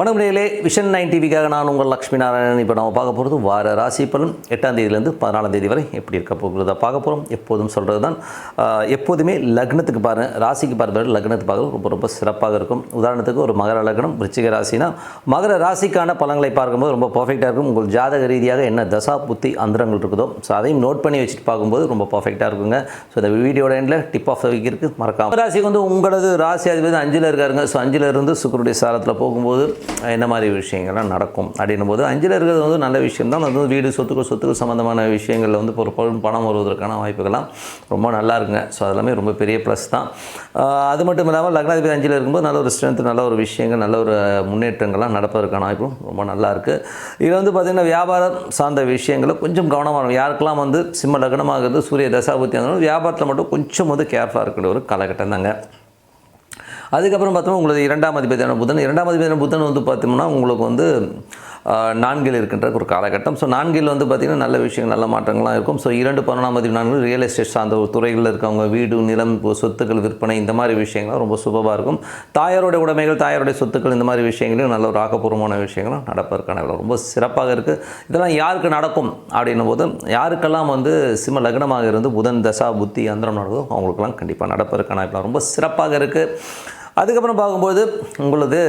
வணக்கமுறையிலே vision nine டிவிக்காக நான் உங்கள் லக்ஷ்மி நாராயணன். இப்போ நம்ம பார்க்க போகிறது வார ராசி பலன். எட்டாம் தேதியிலேருந்து பதினாலாம் தேதி வரை எப்படி இருக்க போகிறதா பார்க்க போகிறோம் எப்போதும் சொல்கிறது தான் எப்போதுமே லக்னத்துக்கு பாருங்கள் ராசிக்கு பார்ப்பது லக்னத்துக்கு பார்க்குறது ரொம்ப ரொம்ப சிறப்பாக இருக்கும். உதாரணத்துக்கு ஒரு மகர லக்னம் விருச்சிக ராசினா மகர ராசிக்கான பலன்களை பார்க்கும்போது ரொம்ப பர்ஃபெக்டாக இருக்கும். உங்கள் ஜாதக ரீதியாக என்ன தசா புத்தி அந்தரங்கள் இருக்குதோ ஸோ அதையும் நோட் பண்ணி வச்சுட்டு பார்க்கும்போது ரொம்ப பர்ஃபெக்டாக இருக்குங்க. ஸோ இந்த வீடியோட எண்டில் டிப் ஆஃப் த வீக் இருக்குது மறக்காம. ராசிக்கு வந்து உங்களது ராசி அதிபதி அஞ்சில் இருக்காருங்க. ஸோ அஞ்சில் இருந்து சுக்கருடைய சாரத்தில் போகும்போது என்ன மாதிரி விஷயங்கள்லாம் நடக்கும் அப்படின்னும் போது அஞ்சில் இருக்கிறது வந்து நல்ல விஷயம் தான் அது வந்து வீடு சொத்துக்கள் சொத்துக்கள் சம்மந்தமான விஷயங்களில் வந்து ஒரு பொருள் பணம் வருவதற்கான வாய்ப்புகள்லாம் ரொம்ப நல்லா இருக்குங்க. ஸோ அதெல்லாமே ரொம்ப பெரிய ப்ளஸ் தான். அது மட்டும் இல்லாமல் லக்னாதிபதி அஞ்சில் இருக்கும்போது நல்ல ஒரு ஸ்ட்ரென்த் நல்ல ஒரு விஷயங்கள் நல்ல ஒரு முன்னேற்றங்கள்லாம் நடப்பதற்கான வாய்ப்பும் ரொம்ப நல்லா இருக்குது இது வந்து பார்த்திங்கன்னா வியாபாரம் சார்ந்த விஷயங்களை கொஞ்சம் கவனமாக இருக்கும் யாருக்கெல்லாம் வந்து சிம்ம லக்னமாகிறது சூரிய தசாபுத்தி இருந்தாலும் வியாபாரத்தில் மட்டும் கொஞ்சம் வந்து கேர்ஃபுல்லாக இருக்கிற ஒரு காலகட்டம் தாங்க. அதுக்கப்புறம் பார்த்தோம்னா உங்களுக்கு இரண்டாம் அதிபதியான புதன். இரண்டாம் அதிபதியான புதன் வந்து பார்த்தோம்னா உங்களுக்கு வந்து நான்கில் இருக்கின்ற ஒரு காலகட்டம். ஸோ நான்கில் வந்து பார்த்திங்கன்னா நல்ல விஷயங்கள் நல்ல மாற்றங்கள்லாம் இருக்கும். ஸோ இரண்டு பதினொன்றாம் மதிப்பு நான்கு ரியல் எஸ்டேட் சார்ந்த ஒரு துறைகளில் இருக்கவங்க வீடு நிலம் சொத்துக்கள் விற்பனை இந்த மாதிரி விஷயங்கள்லாம் ரொம்ப சுபமாக இருக்கும். தாயாருடைய உடைமைகள் தாயாருடைய சொத்துக்கள் இந்த மாதிரி விஷயங்களையும் நல்ல ஒரு ஆக்கப்பூர்வமான விஷயங்களும் நடப்பதற்கான ரொம்ப சிறப்பாக இருக்குது இதெல்லாம் யாருக்கு நடக்கும் அப்படின்னும் போது யாருக்கெல்லாம் வந்து சிம்ம லக்னமாக இருந்து புதன் தசா புத்தி அந்தரம் நடக்கும் அவங்களுக்கெல்லாம் கண்டிப்பாக நடப்பதற்கான ரொம்ப சிறப்பாக இருக்குது அதுக்கப்புறம் பார்க்கும்போது உங்களது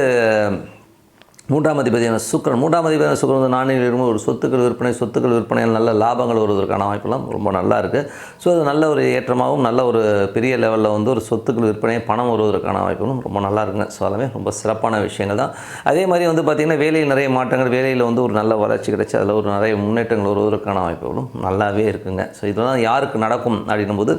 மூன்றாம் அதிபதியான சுக்கரன். மூன்றாம் அதிபதியான சுக்கரன் வந்து நாணயங்கள் இருக்கும் ஒரு சொத்துக்கள் விற்பனை சொத்துக்கள் விற்பனையில் நல்ல லாபங்கள் வருவதற்கான வாய்ப்பெல்லாம் ரொம்ப நல்லா இருக்குது ஸோ அது நல்ல ஒரு ஏற்றமாகவும் நல்ல ஒரு பெரிய லெவலில் வந்து ஒரு சொத்துக்கள் விற்பனை பணம் வருவதற்கான வாய்ப்புகளும் ரொம்ப நல்லா இருக்குங்க. ஸோ அதுவே ரொம்ப சிறப்பான விஷயங்கள் தான். அதே மாதிரி வந்து பார்த்திங்கன்னா வேலையில் நிறைய மாற்றங்கள் வேலையில் வந்து ஒரு நல்ல வளர்ச்சி கிடைச்சி அதில் ஒரு நிறைய முன்னேற்றங்கள் வருவதற்கான வாய்ப்புகளும் நல்லாவே இருக்குங்க. ஸோ இதெல்லாம் யாருக்கு நடக்கும் அப்படின்னும் போது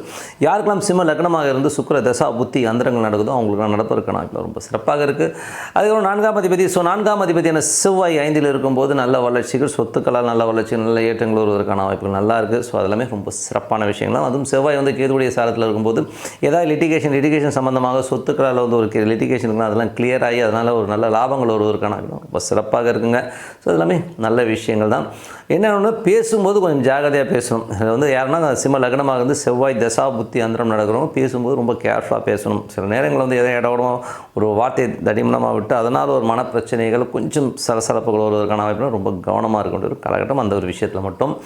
யாருக்கெல்லாம் சிம்ம லக்னமாக இருந்து சுக்கிர தசா புத்தி அந்தரங்கள் நடக்குதோ அவங்களுக்கெல்லாம் நடப்பதற்கான வாய்ப்பு ரொம்ப சிறப்பாக இருக்குது அதுக்கப்புறம் நான்காம் அதிபதி. ஸோ நான்காம் அதிபதியான செவ்வாய் ஐந்தில் இருக்கும்போது நல்ல வளர்ச்சிகள் சொத்துக்களால் நல்ல வளர்ச்சி நல்ல ஏற்றங்கள் வருவதற்கான வாய்ப்புகள் நல்லா இருக்குது ஸோ அதெல்லாமே ரொம்ப சிறப்பான விஷயங்கள் தான் அதுவும் செவ்வாய் வந்து கேதுடைய சாரத்தில் இருக்கும்போது ஏதாவது லிட்டிகேஷன் லிட்டிகேஷன் சம்பந்தமாக சொத்துக்களால் வந்து ஒரு லிட்டிகேஷன் இருக்குன்னா அதெல்லாம் கிளியர் ஆகி அதனால் ஒரு நல்ல லாபங்கள் வருவதற்கான ரொம்ப சிறப்பாக இருக்குங்க. ஸோ எல்லாமே நல்ல விஷயங்கள் தான் என்ன ஒன்று பேசும்போது கொஞ்சம் ஜாகிரதையாக பேசணும். அதில் வந்து யாருன்னா சிம்ம லக்னமாக இருந்து செவ்வாய் தசா புத்தி அந்தரம் நடக்கிறோம் பேசும்போது ரொம்ப கேர்ஃபுல்லாக பேசணும். சில நேரங்களில் வந்து எதை இடவிடமோ ஒரு வார்த்தை தடிமனமாக விட்டு அதனால் ஒரு மனப்பிரச்சனைகள் கொஞ்சம் சலசலப்புகள் வருவதற்கான வாய்ப்பு ரொம்ப கவனமாக இருக்க வேண்டிய ஒரு காலகட்டம். அந்த ஒரு விஷயத்தில் மட்டும்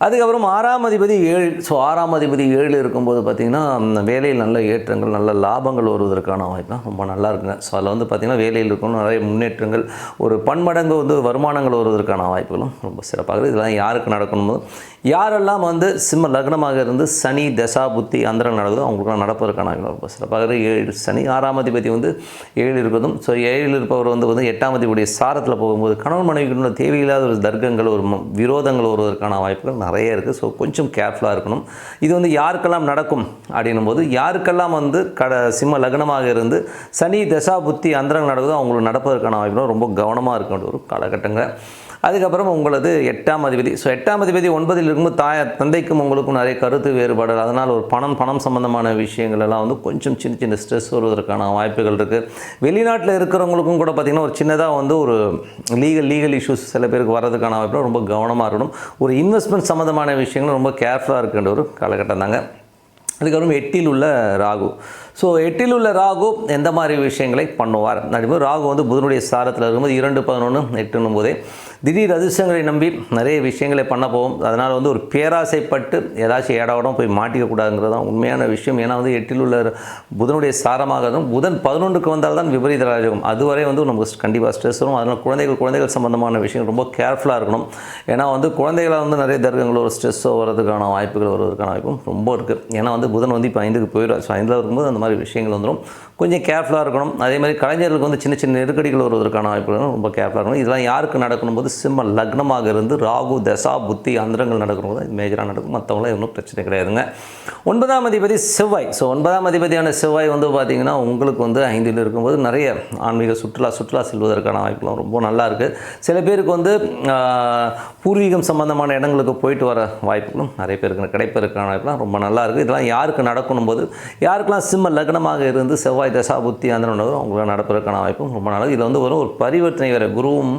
அதுக்கப்புறம் ஆறாம் அதிபதி ஏழு ஸோ ஆறாம் அதிபதி ஏழு இருக்கும்போது பார்த்திங்கன்னா வேலையில் நல்ல ஏற்றங்கள் நல்ல லாபங்கள் வருவதற்கான வாய்ப்புலாம் ரொம்ப நல்லா இருக்குங்க. ஸோ அதில் வந்து பார்த்திங்கன்னா வேலையில் இருக்கணும் நிறைய முன்னேற்றங்கள் ஒரு பன்மடங்கு வந்து வருமானங்கள் வருவதற்கான வாய்ப்புகளும் ரொம்ப சிறப்பாக இருக்குது. இதெல்லாம் யாருக்கு நடக்கணும் யாரெல்லாம் வந்து சிம்ம லக்னமாக இருந்து சனி தசா புத்தி அந்தரம் நடக்குதோ அவங்களுக்குலாம் நடப்பதற்கான ரொம்ப சிறப்பாக இருக்குது. ஏழு சனி ஆறாம் அதிபதி வந்து ஏழு இருக்கிறதும் ஸோ ஏழில் இருப்பவர் வந்து வந்து எட்டாம் அதிபதியுடைய சாரத்தில் போகும்போது கணவன் மனைவிக்குள்ள தேவையில்லாத ஒரு தர்க்கங்கள் ஒரு ம- விரோதங்கள் வருவதற்கான வாய்ப்புகள் நிறைய இருக்குது ஸோ கொஞ்சம் கேர்ஃபுல்லாக இருக்கணும். இது வந்து யாருக்கெல்லாம் நடக்கும் அப்படின்னும் போது யாருக்கெல்லாம் வந்து கட சிம்ம லக்னமாக இருந்து சனி தசா புத்தி அந்தரங்கள் நடக்குதோ அவங்களுக்கு நடப்பதற்கான வாய்ப்புகள் ரொம்ப கவனமாக இருக்க வேண்டிய ஒரு காலகட்டங்கள் அதுக்கப்புறம் உங்களது எட்டாம் அதிபதி. ஸோ எட்டாம் அதிபதி ஒன்பதில் இருக்கும்போது தாய தந்தைக்கும் உங்களுக்கும் நிறைய கருத்து வேறுபாடு அதனால் ஒரு பணம் பணம் சம்பந்தமான விஷயங்கள் எல்லாம் வந்து கொஞ்சம் சின்ன சின்ன ஸ்ட்ரெஸ் வருவதற்கான வாய்ப்புகள் இருக்குது வெளிநாட்டில் இருக்கிறவங்களுக்கும் கூட பார்த்திங்கன்னா ஒரு சின்னதாக வந்து ஒரு லீகல் லீகல் இஷ்யூஸ் சில பேருக்கு வர்றதுக்கான வாய்ப்பு ரொம்ப கவனமாக இருக்கணும். ஒரு இன்வெஸ்ட்மெண்ட் சம்மந்தமான விஷயங்கள் ரொம்ப கேர்ஃபுல்லாக இருக்கின்ற ஒரு காலகட்டம் தாங்க. அதுக்கப்புறம் எட்டில் உள்ள ராகு. ஸோ எட்டில் உள்ள ராகு எந்த மாதிரி விஷயங்களை பண்ணுவார்? அப்படிங்கும்போது ராகு வந்து புதனுடைய சாரத்தில் இருக்கும்போது இரண்டு பதினொன்று எட்டுன்னும் போதே திடீர் அதிர்ஷ்டங்களை நம்பி நிறைய விஷயங்களை பண்ண போகும் அதனால் வந்து ஒரு பேராசைப்பட்டு ஏதாச்சும் ஏடாவிடம் போய் மாட்டிக்கக்கூடாதுங்கிறது தான் உண்மையான விஷயம். ஏன்னா வந்து எட்டில் உள்ள புதனுடைய சாரமாக புதன் பதினொன்றுக்கு வந்தால் தான் விபரீத ராஜகம் அதுவரை வந்து நமக்கு கண்டிப்பாக ஸ்ட்ரெஸ் வரும். அதனால் குழந்தைகள் குழந்தைகள் சம்பந்தமான விஷயம் ரொம்ப கேர்ஃபுல்லாக இருக்கணும். ஏன்னா வந்து குழந்தைகளை வந்து நிறைய தர்க்கங்களோ ஒரு ஸ்ட்ரெஸ்ஸோ வரதுக்கான வாய்ப்புகள் வருவதற்கான வாய்ப்பும் ரொம்ப இருக்குது ஏன்னா வந்து புதன் வந்து இப்போ ஐந்துக்கு போயிடும் ஸோ ஐந்தில் இருக்கும்போது அந்த மாதிரி விஷயங்கள் வந்துடும். கொஞ்சம் கேர்ஃபுல்லாக இருக்கணும். அதே மாதிரி கலைஞர்களுக்கு வந்து சின்ன சின்ன நெருக்கடிகள் வருவதற்கான வாய்ப்புகள் ரொம்ப கேர்ஃபுல்லாக இருக்கணும். இதெல்லாம் யாருக்கு நடக்கணும் போது சிம்ம லக்னமாக இருந்து ராகு தசா புத்தி அந்தரங்கள் நடக்கணும் போது மேஜராக நடக்கும். மற்றவங்களாம் ஒன்றும் பிரச்சனை கிடையாதுங்க. ஒன்பதாம் அதிபதி செவ்வாய். ஸோ ஒன்பதாம் அதிபதியான செவ்வாய் வந்து பார்த்திங்கன்னா உங்களுக்கு வந்து ஐந்தில் இருக்கும்போது நிறைய ஆன்மீக சுற்றுலா சுற்றுலா செல்வதற்கான வாய்ப்புலாம் ரொம்ப நல்லா இருக்குது சில பேருக்கு வந்து பூர்வீகம் சம்பந்தமான இடங்களுக்கு போயிட்டு வர வாய்ப்புகளும் நிறைய பேருக்கு கிடைப்பதற்கான வாய்ப்புலாம் ரொம்ப நல்லா இருக்குது இதெல்லாம் யாருக்கு நடக்கணும் போது யாருக்கெல்லாம் சிம்ம லக்னமாக இருந்து செவ்வாய் தசா புத்தி அந்த உங்களுக்கு நடப்பதற்கான வாய்ப்பும் ரொம்ப நல்லது. இதில் வந்து வரும் ஒரு பரிவர்த்தனை வேறு குருவும்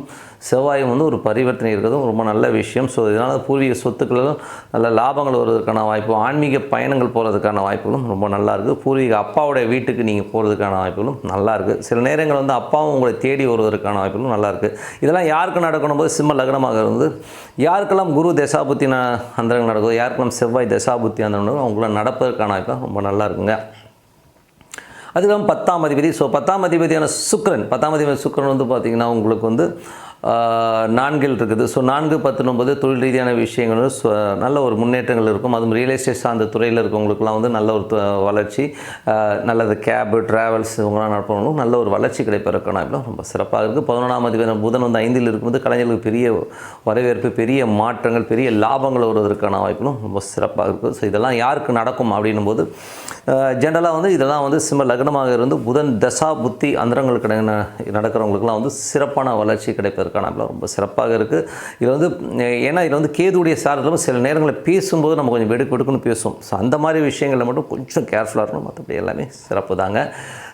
செவ்வாயும் வந்து ஒரு பரிவர்த்தனை இருக்கிறதும் ரொம்ப நல்ல விஷயம். ஸோ இதனால் பூர்வீக சொத்துக்களிலும் நல்ல லாபங்கள் வருவதற்கான வாய்ப்பு ஆன்மீக பயணங்கள் போகிறதுக்கான வாய்ப்புகளும் ரொம்ப நல்லா இருக்குது. பூர்வீக அப்பாவுடைய வீட்டுக்கு நீங்கள் போகிறதுக்கான வாய்ப்புகளும் நல்லா இருக்குது. சில நேரங்கள் வந்து அப்பாவும் உங்களை தேடி வருவதற்கான வாய்ப்புகளும் நல்லா இருக்குது. இதெல்லாம் யாருக்கு நடக்கணும் போது சிம்ம லக்னமாக இருந்து யாருக்கெல்லாம் குரு தசாபுத்தி ந அந்தரங்கள் நடக்குதோ யாருக்கெல்லாம் செவ்வாய் தசாபுத்தி அந்தரங்கள் அவங்களாம் நடப்பதற்கான வாய்ப்பு ரொம்ப நல்லா இருக்குங்க. அதுக்கப்புறம் பத்தாம் அதிபதி. ஸோ பத்தாம் அதிபதியான சுக்ரன் பத்தாம் அதிபதி சுக்ரன் வந்து பார்த்திங்கன்னா உங்களுக்கு வந்து நான்கில் இருக்குது. ஸோ நான்கு பத்தொன்பது தொழில் ரீதியான விஷயங்கள் நல்ல ஒரு முன்னேற்றங்கள் இருக்கும். அதுவும் ரியல் எஸ்டேட் சார்ந்த துறையில் இருக்கவங்களுக்குலாம் வந்து நல்ல ஒரு வளர்ச்சி நல்லது கேபு ட்ராவல்ஸ் இவங்களாம் நடப்பவங்களும் நல்ல ஒரு வளர்ச்சி கிடைப்பதற்கான வாய்ப்புலாம் ரொம்ப சிறப்பாக இருக்குது பதினொன்றாம் அதிபதி புதன் வந்து ஐந்தில் இருக்கும்போது கலைஞர்களுக்கு பெரிய வரவேற்பு பெரிய மாற்றங்கள் பெரிய லாபங்கள் வருவதற்கான வாய்ப்புகளும் ரொம்ப சிறப்பாக இருக்குது ஸோ இதெல்லாம் யாருக்கு நடக்கும் அப்படின்னும் போது ஜென்ரலாக வந்து இதெல்லாம் வந்து சிம்ம லக்னமாக இருந்து புதன் தசா புத்தி அந்தரங்களுக்கு நடக்கிறவங்களுக்குலாம் வந்து சிறப்பான வளர்ச்சி கிடைப்பதற்கான வாய்ப்புலாம் ரொம்ப சிறப்பாக இருக்குது இதில் வந்து ஏன்னா இதில் வந்து கேதுடைய சாரத்தில் சில நேரங்களில் பேசும்போது நம்ம கொஞ்சம் வெடுக்கு வெடுக்குன்னு பேசுவோம். ஸோ அந்த மாதிரி விஷயங்களில் மட்டும் கொஞ்சம் கேர்ஃபுல்லாக இருக்கணும். மற்றபடி எல்லாமே சிறப்பு தாங்க.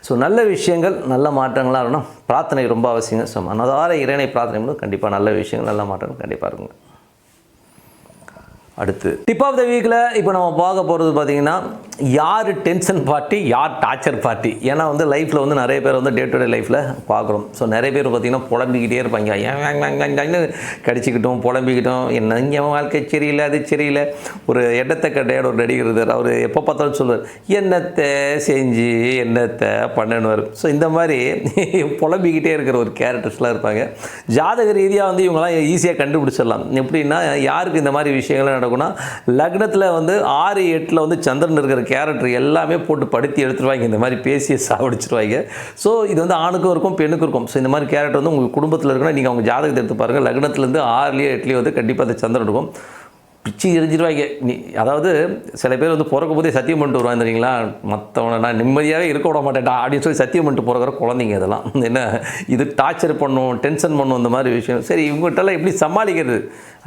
ஸோ நல்ல விஷயங்கள் நல்ல மாற்றங்களாக இருக்கணும் பிரார்த்தனை ரொம்ப அவசியம் ஸோ மனதார இறைனை பிரார்த்தனை பண்ணும். கண்டிப்பாக நல்ல விஷயங்கள் நல்ல மாற்றங்கள் கண்டிப்பாக இருக்குங்க. அடுத்து. டிப் ஆஃப் த வீக்கில் இப்போ நம்ம பார்க்க போகிறது பார்த்தீங்கன்னா யார் டென்ஷன் பார்ட்டி யார் டார்ச்சர் பார்ட்டி ஏன்னா வந்து லைஃப்பில் வந்து நிறைய பேர் வந்து டே டு டே லைஃப்பில் பார்க்குறோம். ஸோ நிறைய பேர் பார்த்திங்கன்னா புலம்பிக்கிட்டே இருப்பாங்க. ஏன் அங்கே கடிச்சிக்கிட்டோம் புலம்பிக்கிட்டோம். என்ன இங்கே வாழ்க்கை சரியில்லை அது சரியில்லை. ஒரு இடத்த கட்டையோட ஒரு நடிகர் அவர் எப்போ பார்த்தாலும் சொல்வார் என்னத்தை செஞ்சு என்னத்தை பண்ணணுவார் ஸோ இந்த மாதிரி புலம்பிக்கிட்டே இருக்கிற ஒரு கேரக்டர்ஸ்லாம் இருப்பாங்க. ஜாதக ரீதியாக வந்து இவங்களாம் ஈஸியாக கண்டுபிடிச்சிடலாம். எப்படின்னா யாருக்கு இந்த மாதிரி விஷயங்கள்லாம் நடக்கும்னா லக்னத்தில் வந்து ஆறு எட்டில் வந்து சந்திரன் இருக்கிற கேரக்டர் எல்லாமே போட்டு படுத்தி எடுத்துருவாங்க. இந்த மாதிரி பேசி சாவடிச்சிருவாங்க. ஸோ இது வந்து ஆணுக்கும் இருக்கும் பெண்ணுக்கும் இருக்கும். ஸோ இந்த மாதிரி கேரக்டர் வந்து உங்கள் குடும்பத்தில் இருக்குன்னா நீங்கள் அவங்க ஜாதகத்தை எடுத்து பாருங்கள் லக்னத்துலேருந்து ஆறுலேயோ எட்லேயோ வந்து கண்டிப்பாக அந்த சந்திரன் இருக்கும். பிச்சு எரிஞ்சிருவாங்க. நீ அதாவது சில பேர் வந்து பிறக்க போதே சத்தியம் பண்ணிட்டு வருவாங்க தெரியுங்களா? மற்றவனை நான் நிம்மதியாகவே இருக்க விட மாட்டேன்டா அப்படின்னு சொல்லி சத்தியம் பண்ணிட்டு பிறக்கிற குழந்தைங்க இதெல்லாம். என்ன இது டார்ச்சர் பண்ணும் டென்ஷன் பண்ணும் இந்த மாதிரி விஷயம். சரி இவங்ககிட்டலாம் எப்படி சமாளிக்கிறது?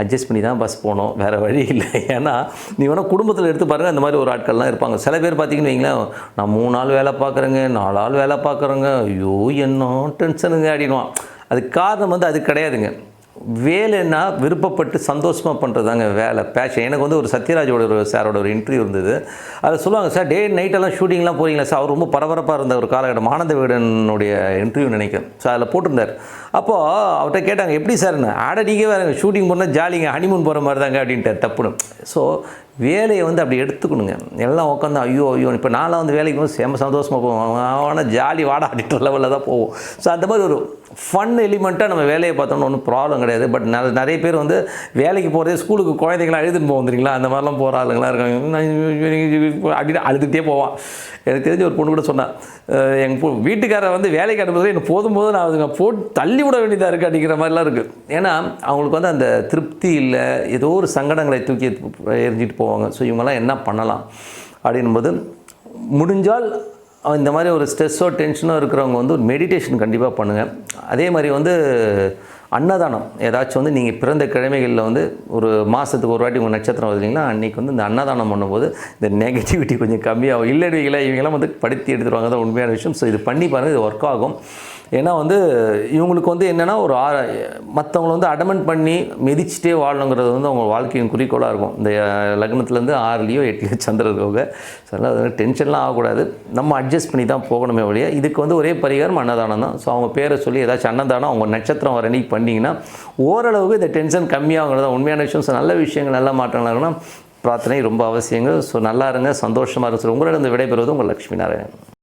அட்ஜஸ்ட் பண்ணி தான் பஸ் போகணும் வேறு வழி இல்லை. ஏன்னா நீ வேணால் குடும்பத்தில் எடுத்து பாருங்கள் அந்த மாதிரி ஒரு ஆட்கள்லாம் இருப்பாங்க. சில பேர் பார்த்தீங்கன்னு வைங்களேன் நான் மூணு நாள் வேலை பார்க்குறேங்க நாலு நாள் வேலை பார்க்குறேங்க ஐயோ என்ன டென்ஷனுங்க அப்படின்வான் அதுக்கு காரணம் வந்து அது கிடையாதுங்க. வேலைன்னா விருப்பப்பட்டு சந்தோஷமாக பண்ணுறதாங்க வேலை. பேஷன் எனக்கு வந்து ஒரு சத்யராஜோட ஒரு சாரோட ஒரு இன்டர்வியூ இருந்தது. அதில் சொல்லுவாங்க சார் டே நைட்டெல்லாம் ஷூட்டிங்லாம் போகிறீங்களா சார்? அவர் ரொம்ப பரபரப்பாக இருந்த ஒரு காலகட்டம். ஆனந்த வீடனுடைய இன்டர்வியூ நினைக்கிறேன். ஸோ அதில் போட்டிருந்தார். அப்போது அவர்கிட்ட கேட்டாங்க எப்படி சார்னு ஆட நீங்கள் வேறு ஷூட்டிங் போனால் ஜாலிங்க ஹனிமூன் போகிற மாதிரி தாங்க அப்படின்ட்டு தப்புன்னு. ஸோ வேலையை வந்து அப்படி எடுத்துக்கணுங்க. எல்லாம் உட்காந்து ஐயோ ஐயோ இப்போ நான்லாம் வந்து வேலைக்கு போது செம்ம சந்தோஷமாக போவோம். ஆனால் ஜாலி வாடா அப்படின்ற லெவலில் தான் போவோம். ஸோ அந்த மாதிரி ஒரு ஃபன் எலிமெண்ட்டாக நம்ம வேலையை பார்த்தோம்னா ஒன்றும் ப்ராப்ளம் கிடையாது. பட் ந- நிறைய பேர் வந்து வேலைக்கு போகிறதே ஸ்கூலுக்கு குழந்தைங்களாம் அழுதுன்னு போக வந்துருங்களா அந்த மாதிரிலாம் போகிற ஆளுங்களாம் இருக்காங்க. அப்படின்னு அழுதுகிட்டே போவான். எனக்கு தெரிஞ்ச ஒரு பொண்ணு கூட சொன்னான் எங்கள் பொ வீட்டுக்காரரை வந்து வேலைக்கு அனுப்புறது எனக்கு போதும் போது நான் அதுங்க போட்டு தள்ளி விட வேண்டியதாக இருக்குது அப்படிங்கிற மாதிரிலாம் இருக்குது ஏன்னா அவங்களுக்கு வந்து அந்த திருப்தி இல்லை ஏதோ ஒரு சங்கடங்களை தூக்கி எரிஞ்சிட்டு போவாங்க. ஸோ இவங்கெல்லாம் என்ன பண்ணலாம்? அப்படின்போது முடிஞ்சால் இந்த மாதிரி ஒரு ஸ்ட்ரெஸ்ஸோ டென்ஷனோ இருக்கிறவங்க வந்து ஒரு மெடிடேஷன் கண்டிப்பாக பண்ணுங்கள் அதே மாதிரி வந்து அன்னதானம். ஏதாச்சும் வந்து நீங்கள் பிறந்த கிழமைகளில் வந்து ஒரு மாதத்துக்கு ஒரு வாட்டி உங்கள் நட்சத்திரம் வருதுங்களா அன்றைக்கி வந்து இந்த அன்னதானம் பண்ணும்போது இந்த நெகட்டிவிட்டி கொஞ்சம் கம்மியாகும். இல்லைடுவீங்களா இவங்கெல்லாம் வந்து படுத்தி எடுத்துருவாங்க தான் உண்மையான விஷயம். ஸோ இது பண்ணி பாருங்கள் இது ஒர்க் ஆகும். ஏன்னா வந்து இவங்களுக்கு வந்து என்னென்னா ஒரு ஆ மற்றவங்கள வந்து அடமெண்ட் பண்ணி மிதிச்சுட்டே வாழணுங்கிறது வந்து அவங்க வாழ்க்கையின் குறிக்கோளாக இருக்கும். இந்த லக்னத்துலேருந்து ஆறுலேயோ எட்டுலேயோ சந்திரதோக ஸோ அதனால் அது டென்ஷன்லாம் ஆகக்கூடாது. நம்ம அட்ஜஸ்ட் பண்ணி தான் போகணுமே ஒழிய இதுக்கு வந்து ஒரே பரிகாரம் அன்னதானம் தான். ஸோ அவங்க பேரை சொல்லி ஏதாச்சும் அன்னதானம் அவங்க நட்சத்திரம் வர அன்றைக்கி பண்ணிங்கன்னா ஓரளவுக்கு இந்த டென்ஷன் கம்மியாகிறது தான் உண்மையான விஷயம். ஸோ நல்ல விஷயங்கள் நல்ல மாற்றங்களாக பிரார்த்தனை ரொம்ப அவசியங்கள். ஸோ நல்லா இருங்க சந்தோஷமாக இருங்க. உங்களிடம் விடைபெறுவது உங்கள் லக்ஷ்மி நாராயணன்.